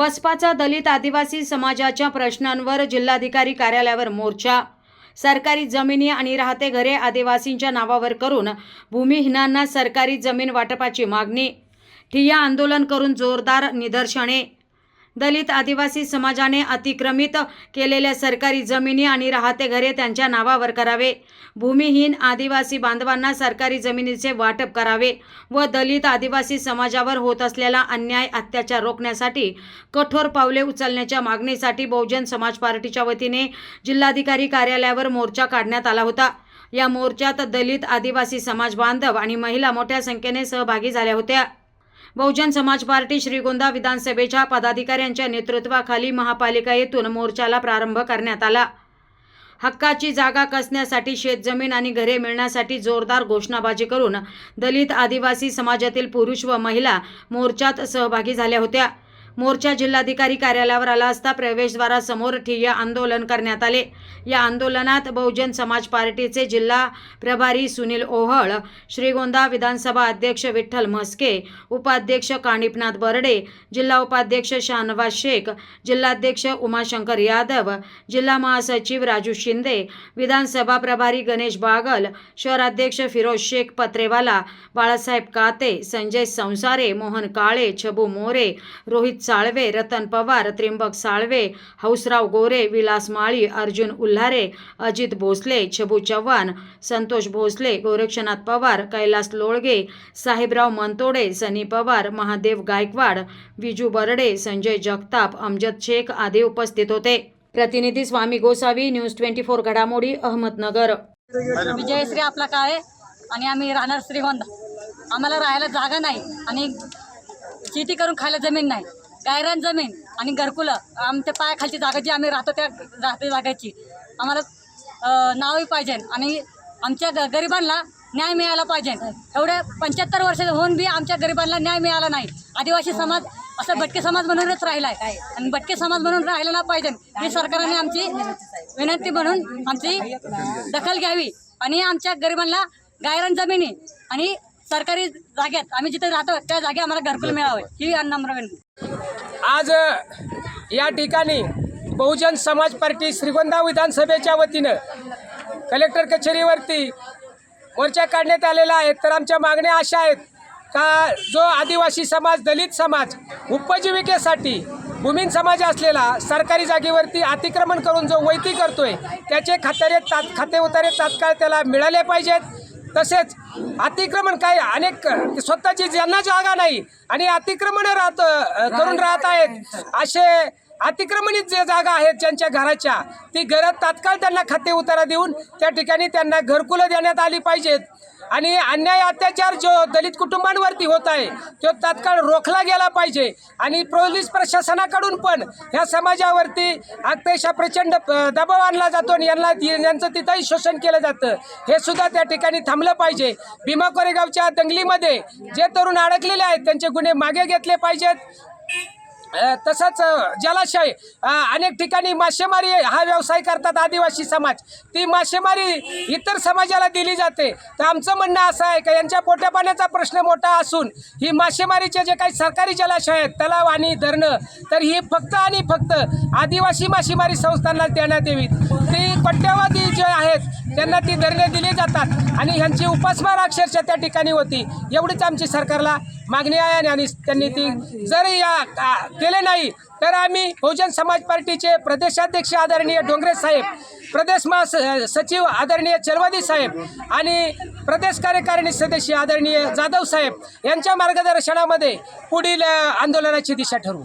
बसपाचा दलित आदिवासी समाजाच्या प्रश्नांवर जिल्हाधिकारी कार्यालयावर मोर्चा. सरकारी जमिनी आणि राहते घरे आदिवासींच्या नावावर करून भूमिहीनांना सरकारी जमीन वाटपाची मागणी. ठिय्या आंदोलन करून जोरदार निदर्शने. दलित आदिवासी समाजाने अतिक्रमित केलेल्या सरकारी जमिनी आणि राहते घरे त्यांच्या नावावर करावे. भूमिहीन आदिवासी बांधवांना सरकारी जमिनीचे वाटप करावे व दलित आदिवासी समाजावर होत असलेला अन्याय अत्याचार रोखण्यासाठी कठोर पावले उचलण्याच्या मागणीसाठी बहुजन समाज पार्टीच्या वतीने जिल्हाधिकारी कार्यालयावर मोर्चा काढण्यात आला होता. या मोर्चात दलित आदिवासी समाज बांधव आणि महिला मोठ्या संख्येने सहभागी झाल्या होत्या. बहुजन समाज पार्टी श्रीगोंदा विधानसभेच्या पदाधिकाऱ्यांच्या नेतृत्वाखाली महापालिका येथून मोर्चाला प्रारंभ करण्यात आला. हक्काची जागा कसण्यासाठी शेतजमीन आणि घरे मिळण्यासाठी जोरदार घोषणाबाजी करून दलित आदिवासी समाजातील पुरुष व महिला मोर्चात सहभागी झाल्या होत्या. मोर्चा जिल्हाधिकारी कार्यालयावर आला असता प्रवेशद्वारासमोर ठिय्या आंदोलन करण्यात आले. या आंदोलनात बहुजन समाज पार्टीचे जिल्हा प्रभारी सुनील ओहळ श्रीगोंदा विधानसभा अध्यक्ष विठ्ठल म्हस्के उपाध्यक्ष कानिपनाथ बर्डे जिल्हा उपाध्यक्ष शाहनवाज शेख जिल्हाध्यक्ष उमाशंकर यादव जिल्हा महासचिव राजू शिंदे विधानसभा प्रभारी गणेश बागल शहराध्यक्ष फिरोज शेख पत्रेवाला बाळासाहेब काते संजय संसारे मोहन काळे छबू मोरे रोहित साळवे रतन पवार त्र्यंबक साळवे हौसराव गोरे विलास माळी अर्जुन उल्हारे अजित भोसले छबू चव्हाण संतोष भोसले गोरक्षनाथ पवार कैलास लोळगे साहेबराव मनतोडे सनी पवार महादेव गायकवाड विजू बर्डे संजय जगताप अमजद शेख आदी उपस्थित होते. प्रतिनिधी Swami Gosavi news twenty four घडामोडी अहमदनगर. विजयश्री आपला काय? आणि आम्ही राहणार श्रीगोंदा आम्हाला राहायला जागा नाही आणि शेती करून खायला जमीन नाही. गायरान जमीन आणि घरकुलं. आमच्या पायाखालची जागा जी आम्ही राहतो त्या राहते जागेची. आम्हाला नावही पाहिजे आणि आमच्या ग गरिबांना न्याय मिळाला पाहिजे. एवढ्या पंच्याहत्तर वर्ष होऊन बी आमच्या गरिबांना न्याय मिळाला नाही. आदिवासी समाज असं भटके समाज म्हणूनच राहिला आहे आणि भटके समाज म्हणून राहिला ना पाहिजे. ही सरकारने आमची विनंती म्हणून आमची दखल घ्यावी. आणि आमच्या गरिबांना गायरान जमिनी आणि सरकारी जागेत आम्ही जिथे राहतो त्या जागे आम्हाला घरकुल मिळावे. ही अन्नम्र विनंती. आज या ठिकाणी बहुजन समाज पार्टी श्रीगोंदा विधानसभेच्या वतीनं कलेक्टर कचेरीवरती मोर्चा काढण्यात आलेला आहे. तर आमच्या मागण्या अशा आहेत का जो आदिवासी समाज दलित समाज उपजीविकेसाठी भूमीन समाज असलेला सरकारी जागेवरती अतिक्रमण करून जो वैती करतोय त्याचे खात्यारे तात खाते उतारे तात्काळ त्याला मिळाले पाहिजेत. तसेच अतिक्रमण काय अनेक स्वतःची ज्यांना जागा नाही आणि अतिक्रमण राहत करून राहत आहेत. असे अतिक्रमणित जे जागा आहेत ज्यांच्या घराच्या ती घरात तात्काळ त्यांना खाते उतारा देऊन त्या ठिकाणी त्यांना घरकुलं देण्यात आली पाहिजेत. आणि अन्याय अत्याचार जो दलित कुटुंबांवरती होत आहे तो तात्काळ रोखला गेला पाहिजे. आणि पोलीस प्रशासनाकडून पण ह्या समाजावरती अत्यशा प्रचंड दबाव आणला जातो आणि यांना यांचं तिथंही शोषण केलं जातं. हे सुद्धा त्या ठिकाणी थांबलं पाहिजे. भीमा कोरेगावच्या दंगलीमध्ये जे तरुण अडकलेले आहेत त्यांचे गुन्हे मागे घेतले पाहिजेत. तसंच जलाशय अनेक ठिकाणी मासेमारी हा व्यवसाय करतात आदिवासी समाज. ती मासेमारी इतर समाजाला दिली जाते. तर आमचं म्हणणं असं आहे का यांच्या पोट्या पाण्याचा प्रश्न मोठा असून ही मासेमारीचे जे काही सरकारी जलाशय आहेत तलाव आणि धरणं तर ही फक्त आणि फक्त आदिवासी मासेमारी संस्थांना देण्यात यावीत. ती पट्ट्यावादी जे आहेत त्यांना ती धरणे दिली जातात. आणि ह्यांची उपासमार अक्षरशः त्या ठिकाणी होती. एवढीच आमची सरकारला मागणी आहे आणि- आणि त्यांनी ती जर या केले नाही तर आम्ही बहुजन समाज पार्टीचे प्रदेशाध्यक्ष आदरणीय डोंगरे साहेब प्रदेश महा सचिव आदरणीय चलवादी साहेब आणि प्रदेश कार्यकारिणी सदस्य आदरणीय जाधव साहेब यांच्या मार्गदर्शनामध्ये पुढील आंदोलनाची दिशा ठरवू.